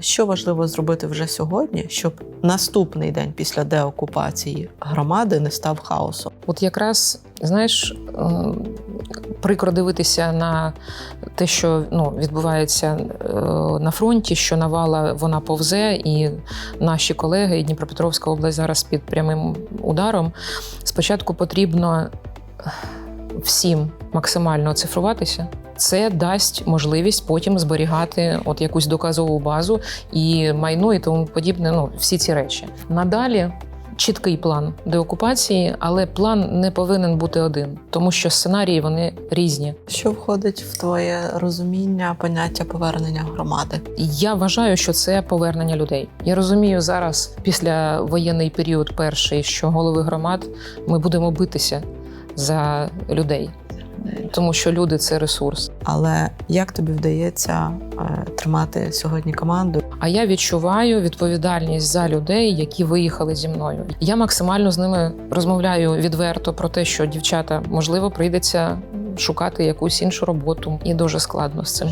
Що важливо зробити вже сьогодні, щоб наступний день після деокупації громади не став хаосом? От якраз знаєш, е, прикро дивитися на те, що ну, відбувається е, на фронті, що навала вона повзе, і наші колеги, і Дніпропетровська область зараз під прямим ударом. Спочатку потрібно всім максимально оцифруватися. Це дасть можливість потім зберігати от якусь доказову базу і майно, і тому подібне. Ну всі ці речі. Надалі чіткий план деокупації, але план не повинен бути один, тому що сценарії вони різні. Що входить в твоє розуміння поняття повернення громади? Я вважаю, що це повернення людей. Я розумію зараз, після воєнний період, перший, що голови громад ми будемо битися за людей, тому що люди це ресурс. Але як тобі вдається е, тримати сьогодні команду? А я відчуваю відповідальність за людей, які виїхали зі мною. Я максимально з ними розмовляю відверто про те, що дівчата можливо прийдеться шукати якусь іншу роботу, і дуже складно з цим.